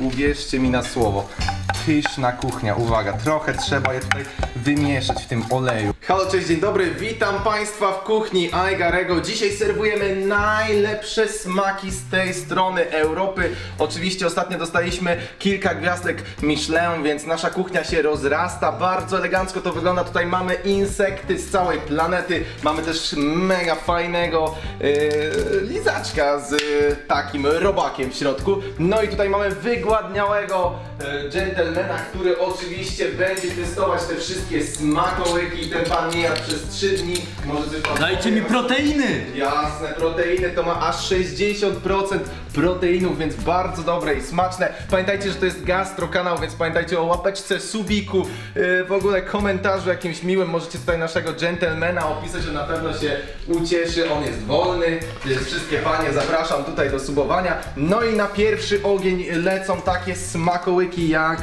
Uwierzcie mi na słowo. Pyszna kuchnia, uwaga, trochę trzeba je tutaj wymieszać w tym oleju. Halo, cześć, dzień dobry, witam Państwa w kuchni Aigarego. Dzisiaj serwujemy najlepsze smaki z tej strony Europy. Oczywiście ostatnio dostaliśmy kilka gwiazdek Michelin, więc nasza kuchnia się rozrasta. Bardzo elegancko to wygląda. Tutaj mamy insekty z całej planety. Mamy też mega fajnego yy, lizaczka z yy, takim robakiem w środku. No i tutaj mamy wygładniałego yy, gentlemana, który oczywiście będzie testować te wszystkie smakołyki. Ten pan nie jadł przez 3 dni. Może coś pan Dajcie mi proteiny! Jasne, proteiny to ma aż 60% proteinów, więc bardzo dobre i smaczne. Pamiętajcie, że to jest gastro kanał, więc pamiętajcie o łapeczce, subiku, yy, w ogóle komentarzu jakimś miłym. Możecie tutaj naszego gentlemana opisać, że na pewno się ucieszy. On jest wolny, więc wszystkie panie zapraszam tutaj do subowania. No i na pierwszy ogień lecą takie smakołyki jak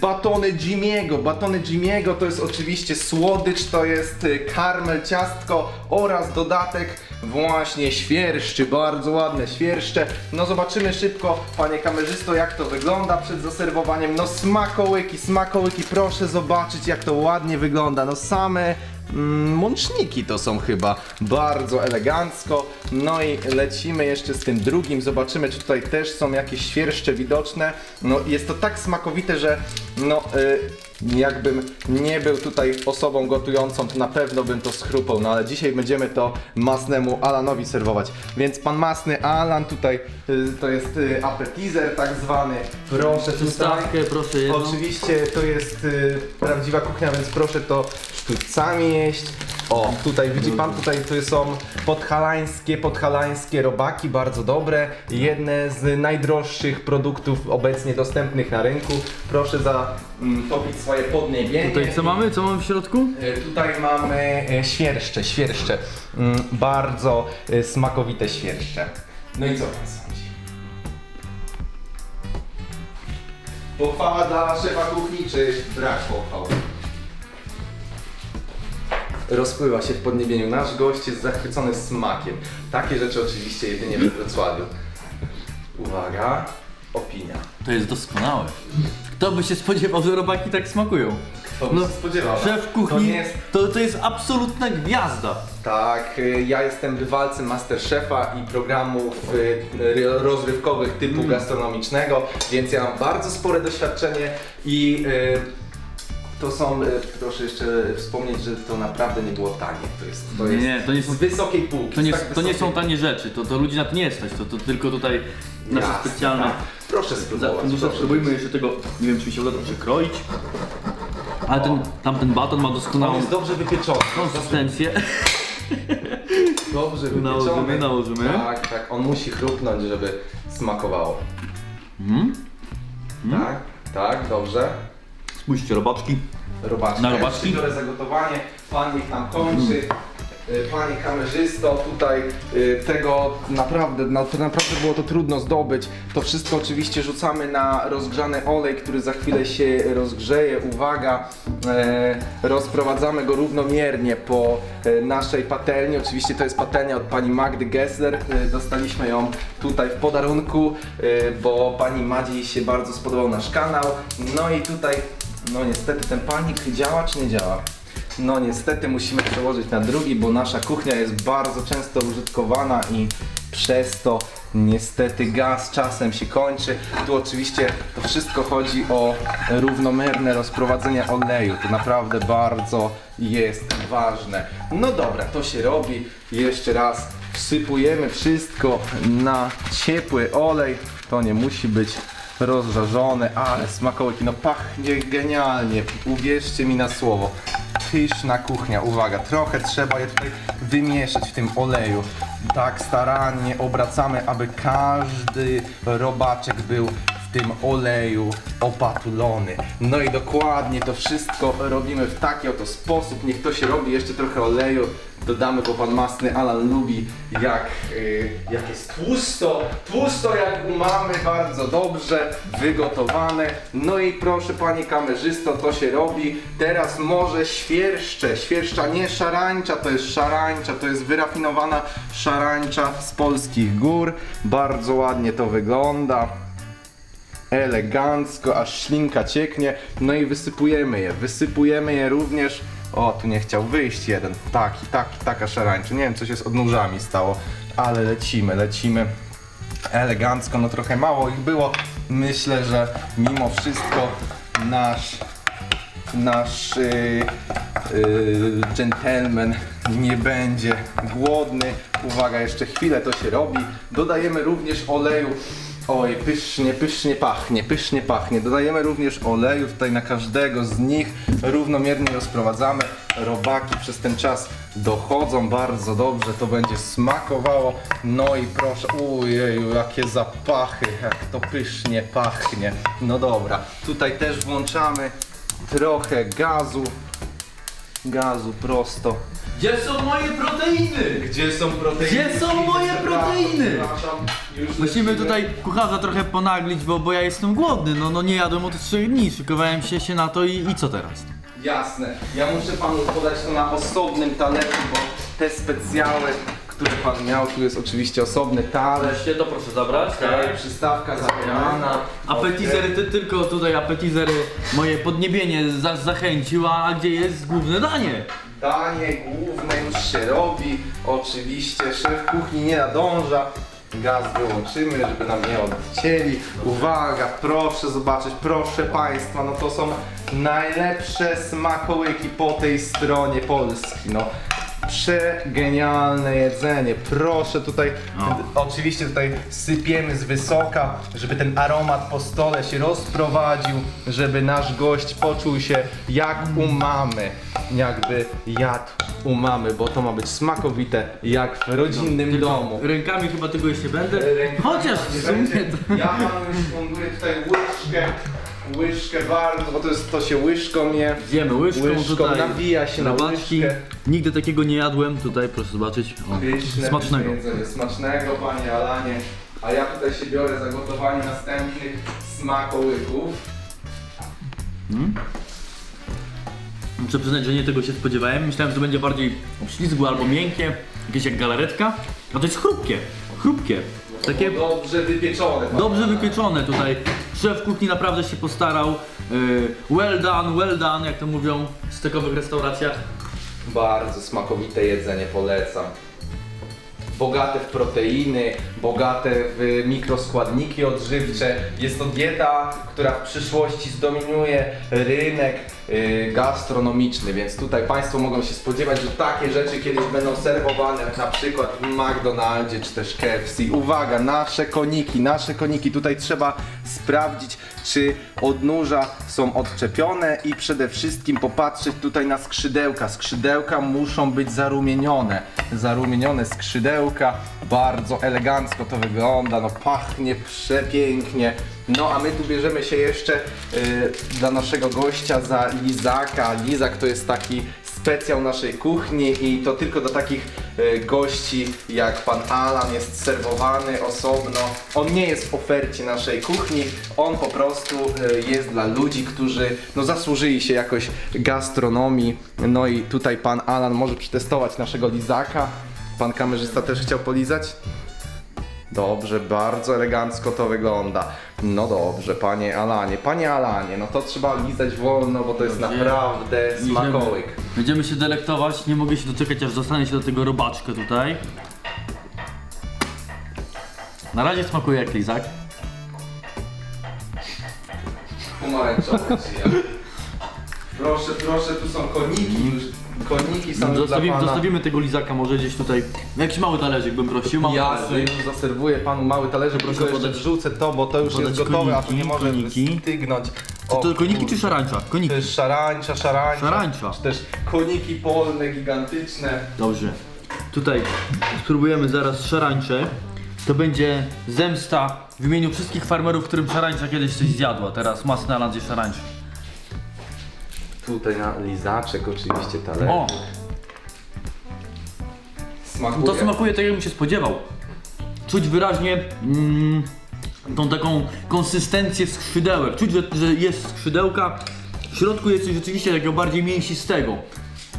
batony Jimiego. Batony Jimiego to jest oczywiście słodycz, to jest yy, karmel, ciastko oraz dodatek właśnie świerszczy, bardzo ładne świerszcze. No zobaczymy szybko, panie kamerzysto, jak to wygląda przed zaserwowaniem. No smakołyki, smakołyki, proszę zobaczyć jak to ładnie wygląda. No same mm, mączniki to są chyba, bardzo elegancko. No i lecimy jeszcze z tym drugim, zobaczymy czy tutaj też są jakieś świerszcze widoczne. No jest to tak smakowite, że no... Y Jakbym nie był tutaj osobą gotującą, to na pewno bym to schrupał, no ale dzisiaj będziemy to masnemu Alanowi serwować. Więc pan masny Alan tutaj, y, to jest y, appetizer tak zwany, proszę tutaj. Stawkę proszę jedną. Oczywiście to jest y, prawdziwa kuchnia, więc proszę to sztućcami jeść. O, tutaj widzi pan, tutaj to są podhalańskie, podhalańskie robaki, bardzo dobre. Jedne z najdroższych produktów obecnie dostępnych na rynku. Proszę zatopić swoje podniebienie. Tutaj co mamy? Co mamy w środku? E, Tutaj mamy e, świerszcze, świerszcze. Mm, Bardzo e, smakowite świerszcze. No i co pan sądzi? Pochwała dla szefa kuchni, czy brak pochwały? Rozpływa się w podniebieniu. Nasz gość jest zachwycony smakiem. Takie rzeczy oczywiście jedynie we Wrocławiu. Uwaga, opinia. To jest doskonałe. Kto by się spodziewał, że robaki tak smakują? To by się spodziewał. Szef To kuchni nie jest to, to jest absolutna gwiazda. Tak, y, ja jestem bywalcem Masterchefa i programów y, y, rozrywkowych typu gastronomicznego, więc ja mam bardzo spore doświadczenie i y, to są, y, proszę jeszcze wspomnieć, że to naprawdę nie było tanie. To jest, to jest nie, to nie są- z wysokiej półki. To nie, z tak to nie są tanie rzeczy, to, to ludzi na to nie stać, to, to tylko tutaj nasze Jasne, specjalne. tak. Proszę Za, spróbować. fundusze proszę. spróbujmy jeszcze tego, nie wiem czy mi się uda to przekroić. Ale ten, tamten baton ma On doskonałą jest dobrze wypieczony. konsystencję. Dobrze wypieczony. Nałożymy, nałożymy. Tak, tak, on musi chrupnąć, żeby smakowało. Mhm. Tak, tak, dobrze. Spójrzcie, robaczki. Robaczki. Na robaczki? biorę zagotowanie, pan niech tam kończy. Y, Panie kamerzysto, tutaj y, tego naprawdę, to naprawdę było to trudno zdobyć. To wszystko oczywiście rzucamy na rozgrzany olej, który za chwilę się rozgrzeje. Uwaga, e, rozprowadzamy go równomiernie po e, naszej patelni. Oczywiście to jest patelnia od pani Magdy Gessler. E, dostaliśmy ją tutaj w podarunku, bo pani Madzi się bardzo spodobał nasz kanał. No i tutaj, no niestety ten panik działa czy nie działa? No niestety musimy przełożyć na drugi, bo nasza kuchnia jest bardzo często użytkowana i przez to niestety gaz czasem się kończy. Tu oczywiście to wszystko chodzi o równomierne rozprowadzenie oleju. To naprawdę bardzo jest ważne. No dobra, to się robi. Jeszcze raz wsypujemy wszystko na ciepły olej. To nie musi być rozżarzone, ale smakołyki, no pachnie genialnie. Uwierzcie mi na słowo pyszna kuchnia. Uwaga, trochę trzeba je tutaj wymieszać w tym oleju. Tak starannie obracamy, aby każdy robaczek był w tym oleju opatulony. No i dokładnie to wszystko robimy w taki oto sposób. Niech to się robi, jeszcze trochę oleju dodamy, bo pan Masny Alan lubi jak, y, jak jest tłusto. Tłusto jak u mamy, bardzo dobrze wygotowane. No i proszę panie kamerzysto, to się robi. Teraz może świerszcze. Świerszcza nie szarańcza, to jest szarańcza, to jest wyrafinowana szarańcza z polskich gór. Bardzo ładnie to wygląda. Elegancko, aż ślinka cieknie. No i wysypujemy je, wysypujemy je również. O, tu nie chciał wyjść jeden. Taki, taki, taka szarańcza. Nie wiem, co się z odnóżami stało, ale lecimy, lecimy elegancko, no trochę mało ich było. Myślę, że mimo wszystko nasz nasz yy, yy, gentleman nie będzie głodny. Uwaga, jeszcze chwilę to się robi. Dodajemy również oleju. Oj, pysznie, pysznie pachnie, pysznie pachnie. Dodajemy również oleju tutaj na każdego z nich. Równomiernie rozprowadzamy. Robaki przez ten czas dochodzą bardzo dobrze. To będzie smakowało. No i proszę, ujeju, jakie zapachy, jak to pysznie pachnie. No dobra, tutaj też włączamy trochę gazu. Gazu prosto. Gdzie są moje proteiny? Gdzie są proteiny? Gdzie są moje proteiny? Przepraszam, już Musimy lecimy. tutaj kucharza trochę ponaglić, bo, bo ja jestem głodny. No, no nie jadłem od 3 dni, szykowałem się, się na to i, i co teraz? Jasne. Ja muszę panu podać to na osobnym talerzu, bo te specjały, które pan miał, tu jest oczywiście osobny talerz. Wreszcie to proszę zabrać, Okej, przystawka zabierana. Apetizery, ty, tylko tutaj apetizery moje podniebienie za, zachęcił, a gdzie jest główne danie? Danie główne już się robi. Oczywiście szef kuchni nie nadąża. Gaz wyłączymy, żeby nam nie odcięli. Uwaga, proszę zobaczyć, proszę Państwa, no to są najlepsze smakołyki po tej stronie Polski. No, przegenialne jedzenie. Proszę tutaj, oczywiście tutaj sypiemy z wysoka, żeby ten aromat po stole się rozprowadził, żeby nasz gość poczuł się jak u mamy, jakby jadł u mamy, bo to ma być smakowite jak w rodzinnym domu. Rękami chyba tego jeszcze będę. Chociaż w sumie to... Ja panu już funduję tutaj łyżkę, łyżkę bardzo, bo to, jest, to się łyżką je. Zjemy łyżką, Łyżką tutaj. nawija się na rabatki. łyżkę. Nigdy takiego nie jadłem, tutaj proszę zobaczyć. O, Pyszne, smacznego. pyszne jedzenie, smacznego panie Alanie. A ja tutaj się biorę za gotowanie następnych smakołyków. Muszę przyznać, że nie tego się spodziewałem. Myślałem, że to będzie bardziej obślizgłe albo miękkie, jakieś jak galaretka. A to jest chrupkie, chrupkie. Takie Dobrze wypieczone. dobrze wypieczone tutaj. Szef kuchni naprawdę się postarał. Yy, well done, well done, jak to mówią w stekowych restauracjach. Bardzo smakowite jedzenie, polecam. Bogate w proteiny, bogate w mikroskładniki odżywcze. Jest to dieta, która w przyszłości zdominuje rynek y, gastronomiczny, więc tutaj Państwo mogą się spodziewać, że takie rzeczy kiedyś będą serwowane na przykład w McDonaldzie czy też KFC. Uwaga, nasze koniki, nasze koniki. Tutaj trzeba sprawdzić, czy odnóża są odczepione i przede wszystkim popatrzeć tutaj na skrzydełka. Skrzydełka muszą być zarumienione. Zarumienione skrzydełka, bardzo elegancko to wygląda, no pachnie przepięknie. No a my tu bierzemy się jeszcze y, dla naszego gościa za lizaka. Lizak to jest taki specjał naszej kuchni i to tylko do takich e, gości jak pan Alan jest serwowany osobno. On nie jest w ofercie naszej kuchni, on po prostu e, jest dla ludzi, którzy no, zasłużyli się jakoś gastronomii. No i tutaj pan Alan może przetestować naszego lizaka. Pan kamerzysta też chciał polizać? Dobrze, bardzo elegancko to wygląda. No dobrze, panie Alanie. Panie Alanie, no to trzeba lizać wolno, bo to jest Dobrze. naprawdę smakołyk. Będziemy się delektować, nie mogę się doczekać aż dostanę się do tego robaczka tutaj. Na razie smakuje jak lizak. Pomarańczowy ja? Proszę, proszę, tu są koniki już. Koniki są już Zostawimy, dla pana. zostawimy tego lizaka może gdzieś tutaj. Jakiś mały talerzyk bym prosił, mały Jasne, talerzyk. już zaserwuję panu mały talerze, proszę Proszę jeszcze podać- wrzucę to, bo to już podać jest gotowe, a tu koniki, nie może koniki. stygnąć. To, O to koniki czy szarańcza? Koniki. To jest szarańcza, szarańcza. Szarańcza. Czy też koniki polne, gigantyczne. Dobrze. Tutaj spróbujemy zaraz szarańcze. To będzie zemsta w imieniu wszystkich farmerów, którym szarańcza kiedyś coś zjadła. Teraz masny Alan zje szarańczy. Tutaj na lizaczek oczywiście talerz. O! Smakuje. To smakuje tak, jakbym się spodziewał. Czuć wyraźnie mm, tą taką konsystencję skrzydełek. Czuć, że, że jest skrzydełka. W środku jest coś rzeczywiście takiego bardziej mięsistego.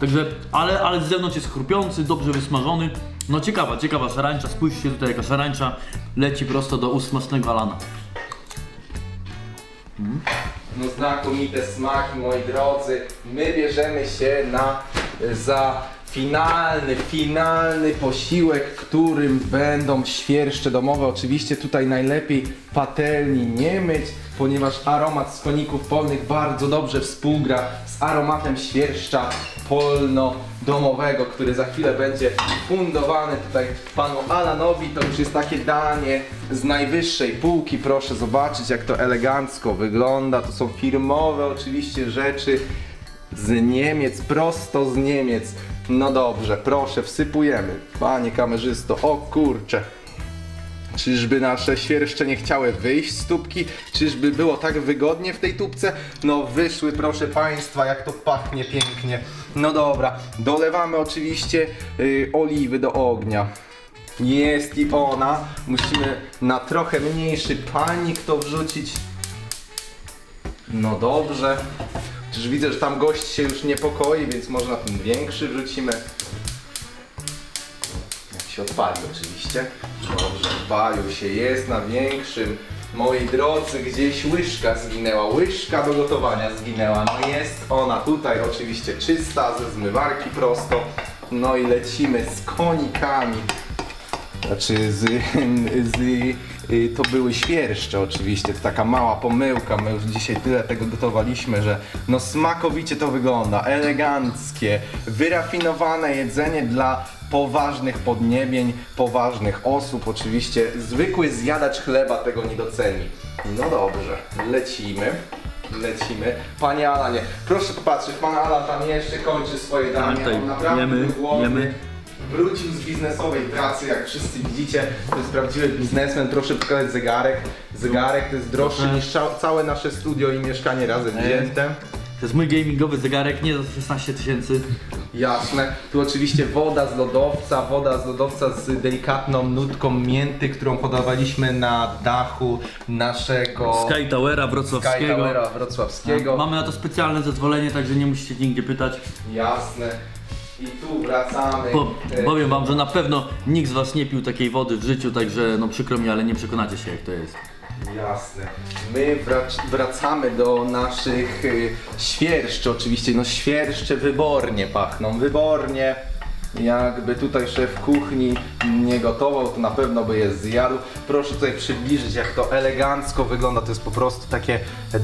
Także, ale, ale z zewnątrz jest chrupiący, dobrze wysmażony. No ciekawa, ciekawa szarańcza. Spójrzcie tutaj, jaka szarańcza leci prosto do ust smacznego Alana. No znakomite smaki, moi drodzy. My bierzemy się na za finalny, finalny posiłek, którym będą świerszcze domowe. Oczywiście tutaj najlepiej patelni nie myć, ponieważ aromat z koników polnych bardzo dobrze współgra z aromatem świerszcza polno-domowego, który za chwilę będzie fundowany tutaj panu Alanowi. To już jest takie danie z najwyższej półki. Proszę zobaczyć, jak to elegancko wygląda. To są firmowe oczywiście rzeczy z Niemiec, prosto z Niemiec. No dobrze, proszę, wsypujemy. Panie kamerzysto, o kurcze. Czyżby nasze świerszcze nie chciały wyjść z tubki? Czyżby było tak wygodnie w tej tubce? No wyszły, proszę Państwa, jak to pachnie pięknie. No dobra, dolewamy oczywiście y, oliwy do ognia. Jest i ona. Musimy na trochę mniejszy palnik to wrzucić. No dobrze. Chociaż widzę, że tam gość się już niepokoi, więc może na ten większy wrzucimy. Się odpali oczywiście. Dobrze, odpalił się, jest na większym. Moi drodzy, gdzieś łyżka zginęła, łyżka do gotowania zginęła. No jest ona tutaj oczywiście czysta, ze zmywarki prosto. No i lecimy z konikami. Znaczy z, z, y, to były świerszcze oczywiście, to taka mała pomyłka, my już dzisiaj tyle tego gotowaliśmy, że no smakowicie to wygląda, eleganckie, wyrafinowane jedzenie dla poważnych podniebień, poważnych osób, oczywiście zwykły zjadacz chleba tego nie doceni. No dobrze, lecimy. Lecimy. Panie Alanie, proszę popatrzeć, pan Alan tam jeszcze kończy swoje danie. tutaj On naprawdę jemy, był głodny. jemy. Wrócił z biznesowej pracy, jak wszyscy widzicie, to jest prawdziwy biznesmen, proszę pokazać zegarek. Zegarek to jest droższy niż cza- całe nasze studio i mieszkanie razem wzięte. To jest mój gamingowy zegarek, nie za 16 tysięcy. Jasne. Tu oczywiście woda z lodowca, woda z lodowca z delikatną nutką mięty, którą podawaliśmy na dachu naszego Sky Towera wrocławskiego. Sky Towera wrocławskiego. Mamy na to specjalne zezwolenie, także nie musicie nigdzie pytać. Jasne. I tu wracamy. Po, E, powiem wam, że na pewno nikt z was nie pił takiej wody w życiu, także no przykro mi, ale nie przekonacie się jak to jest. Jasne. My wrac- wracamy do naszych y, świerszczy oczywiście. No świerszcze wybornie pachną, wybornie. Jakby tutaj szef kuchni nie gotował, to na pewno by je zjadł. Proszę tutaj przybliżyć, jak to elegancko wygląda. To jest po prostu takie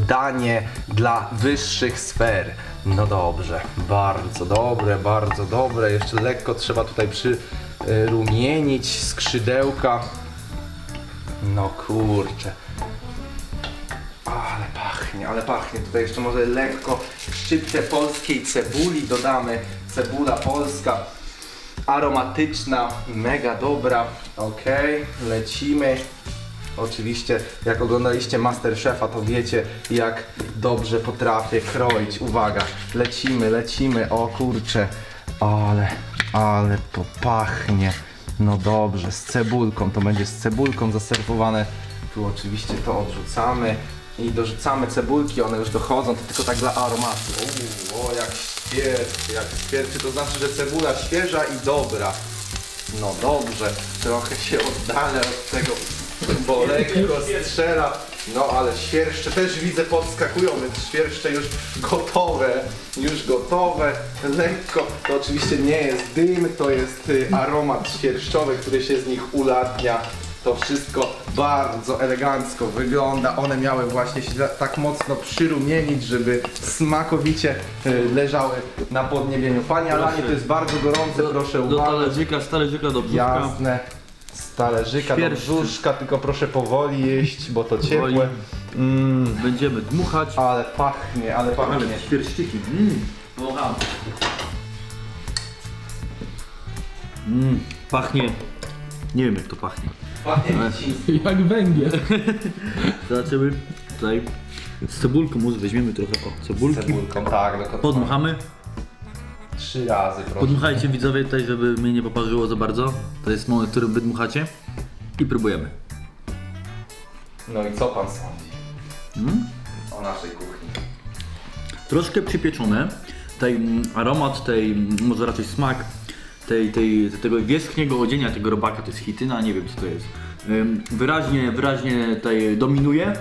danie dla wyższych sfer. No dobrze, bardzo dobre, bardzo dobre. Jeszcze lekko trzeba tutaj przyrumienić skrzydełka. No kurczę. Ale pachnie, ale pachnie. Tutaj jeszcze może lekko szczyptę polskiej cebuli dodamy. Cebula polska, aromatyczna, mega dobra. Ok, lecimy. Oczywiście, jak oglądaliście Masterchefa, to wiecie, jak dobrze potrafię kroić. Uwaga, lecimy, lecimy. O kurczę, ale, ale to pachnie. No dobrze, z cebulką, to będzie z cebulką zaserwowane. Tu oczywiście to odrzucamy i dorzucamy cebulki, one już dochodzą, to tylko tak dla aromatu. Uuu, o jak świerczy, jak świerczy, to znaczy, że cebula świeża i dobra. No dobrze, trochę się oddalę od tego, bo lekko strzela. No ale świerszcze też widzę podskakują, więc świerszcze już gotowe, już gotowe, lekko. To oczywiście nie jest dym, to jest y, aromat świerszczowy, który się z nich ulatnia. To wszystko bardzo elegancko wygląda. One miały właśnie się tak mocno przyrumienić, żeby smakowicie y, leżały na podniebieniu. Panie Alanie, to jest bardzo gorące, proszę Do uważać. talerzyka, z talerzyka do brzuszka. Jasne. Z talerzyka do brzuszka, tylko proszę powoli jeść, bo to Powoli. ciepłe. Mm, Będziemy dmuchać. ale pachnie, ale pachnie. Świerszczyki. Mm. Mm, pachnie. Nie wiem jak to pachnie. Pachnie. Jak węgiel. Zobaczymy tutaj z cebulką, może weźmiemy trochę o Z cebulki. cebulką, tak, dokładnie. Podmuchamy. Trzy razy, proszę. Podmuchajcie widzowie tutaj, żeby mnie nie poparzyło za bardzo. To jest moment, w którym wydmuchacie. I próbujemy. No i co pan sądzi Mm. o naszej kuchni? Troszkę przypieczone. Tej mm, aromat, tej, mm, może raczej smak tej, tej, tego wierzchniego odzienia tego robaka to jest chityna, nie wiem co to jest. Ym, Wyraźnie, wyraźnie tutaj dominuje.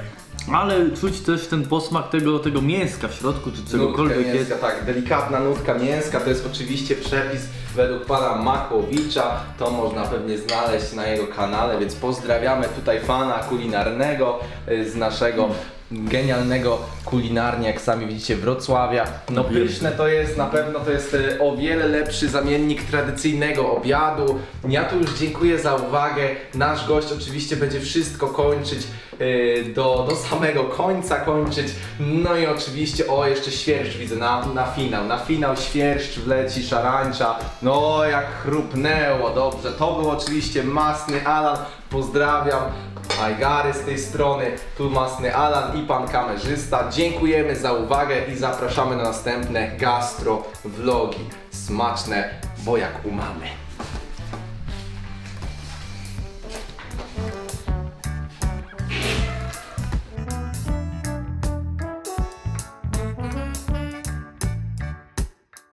Ale czuć też ten posmak tego, tego mięska w środku, czy czegokolwiek jest. mięska, tak, delikatna nutka mięska, to jest oczywiście przepis według pana Makłowicza, to można pewnie znaleźć na jego kanale, więc pozdrawiamy tutaj fana kulinarnego y, z naszego genialnego kulinarnie, jak sami widzicie, Wrocławia. No pyszne to jest, na pewno to jest y, o wiele lepszy zamiennik tradycyjnego obiadu. Ja tu już dziękuję za uwagę. Nasz gość oczywiście będzie wszystko kończyć y, do, do samego końca kończyć. No i oczywiście, o jeszcze świerszcz widzę na, na finał. Na finał świerszcz wleci szarańcza. No jak chrupnęło, dobrze. To był oczywiście masny Alan. Pozdrawiam. Ajgary z tej strony, tu masny Alan i pan kamerzysta. Dziękujemy za uwagę i zapraszamy na następne gastro vlogi. Smaczne, bo jak umamy.